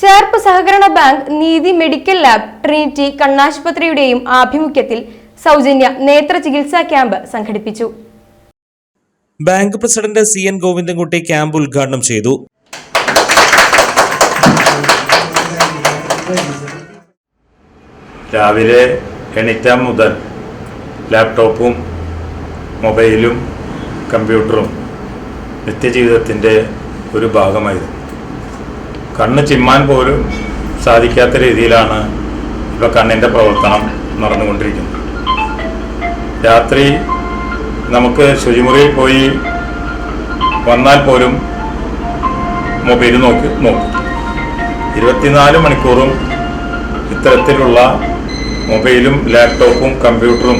ചേർപ്പ് സഹകരണ ബാങ്ക് നീതി medical lab Trinity കണ്ണാശുപത്രിയുടെയും ആഭിമുഖ്യത്തിൽ സൗജന്യ നേത്ര ചികിത്സാ ക്യാമ്പ് സംഘടിപ്പിച്ചു. Bank president C N Govindankutty camp ഉദ്ഘാടനം ചെയ്തു. രാവിലെ എണീറ്റ മുതൽ ലാപ്ടോപ്പും മൊബൈലും കമ്പ്യൂട്ടറും നിത്യജീവിതത്തിന്റെ ഒരു ഭാഗമായിരുന്നു. കണ്ണ് ചിമ്മാൻ പോലും സാധിക്കാത്ത രീതിയിലാണ് ഇപ്പോൾ കണ്ണിന്റെ പ്രവർത്തനം നടന്നുകൊണ്ടിരിക്കുന്നത്. രാത്രി നമുക്ക് ശുചിമുറിയിൽ പോയി വന്നാൽ പോലും മൊബൈൽ നോക്കി നോക്കും. ഇരുപത്തിനാല് മണിക്കൂറും ഇത്തരത്തിലുള്ള മൊബൈലും ലാപ്ടോപ്പും കമ്പ്യൂട്ടറും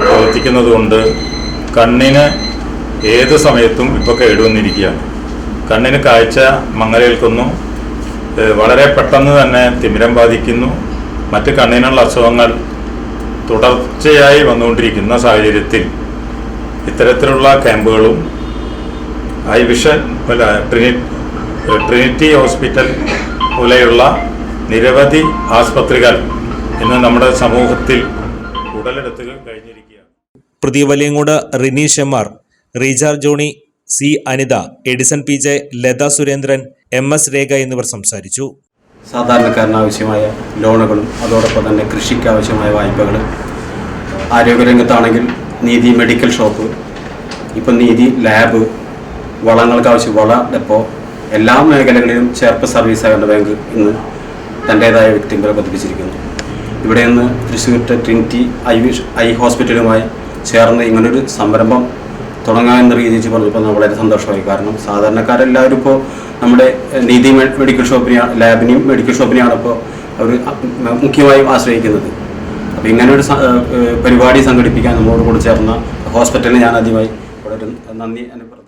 പ്രവർത്തിക്കുന്നത് കൊണ്ട് കണ്ണിന് ഏത് സമയത്തും ഇപ്പോൾ കേടുവന്നിരിക്കുകയാണ്. കണ്ണിന് കാഴ്ച മങ്ങലേൽക്കുന്നു. വളരെ പെട്ടെന്ന് തന്നെ തിമിരം ബാധിക്കുന്നു. മറ്റ് കണ്ണിനുള്ള അസുഖങ്ങൾ തുടർച്ചയായി വന്നുകൊണ്ടിരിക്കുന്ന സാഹചര്യത്തിൽ ഇത്തരത്തിലുള്ള ക്യാമ്പുകളും ഐ വിഷൻ ട്രിനി- ട്രിനിറ്റി ഹോസ്പിറ്റൽ പോലെയുള്ള നിരവധി ആസ്പത്രികൾ ഇന്ന് നമ്മുടെ സമൂഹത്തിൽ ഉടലെടുത്ത് കഴിഞ്ഞിരിക്കുകയാണ്. പ്രതി വലിയങ്ങോട് Rineesh M R റീജാർ Johny C Anitha Edison P J Latha Surendran M S Rekha എന്നിവർ സംസാരിച്ചു. സാധാരണക്കാരന് ആവശ്യമായ ലോണുകളും അതോടൊപ്പം തന്നെ കൃഷിക്ക് ആവശ്യമായ വായ്പകൾ ആരോഗ്യരംഗത്താണെങ്കിൽ നീതി മെഡിക്കൽ ഷോപ്പ് ഇപ്പം നീതി ലാബ് വളങ്ങൾക്ക് ആവശ്യം വള ഡെപ്പോ എല്ലാ മേഖലകളിലും ചേർപ്പ് സർവീസ് സഹകരണ ബാങ്ക് ഇന്ന് തന്റേതായ വ്യക്തികളെ പതിപ്പിച്ചിരിക്കുന്നു ഇവിടെ നിന്ന് തൃശ്ശൂർ ട്രിനിറ്റി ഐ ഐ ഹോസ്പിറ്റലുമായി ചേർന്ന് ഇങ്ങനൊരു സംരംഭം തുടങ്ങാമെന്ന രീതിയിൽ പറഞ്ഞപ്പോൾ നമ്മൾ വളരെ സന്തോഷമായി. കാരണം സാധാരണക്കാരെല്ലാവരും ഇപ്പോൾ നമ്മുടെ നീതി മെഡിക്കൽ ഷോപ്പിനെയാണ് ലാബിനെയും മെഡിക്കൽ ഷോപ്പിനെയാണ് ഇപ്പോൾ അവർ മുഖ്യമായും ആശ്രയിക്കുന്നത്. അപ്പോൾ ഇങ്ങനെ ഒരു പരിപാടി സംഘടിപ്പിക്കാൻ നമ്മളോട് കൂടി ചേർന്ന ഹോസ്പിറ്റലിന് ഞാൻ ആദ്യമായി വളരെ നന്ദി അനുഭവം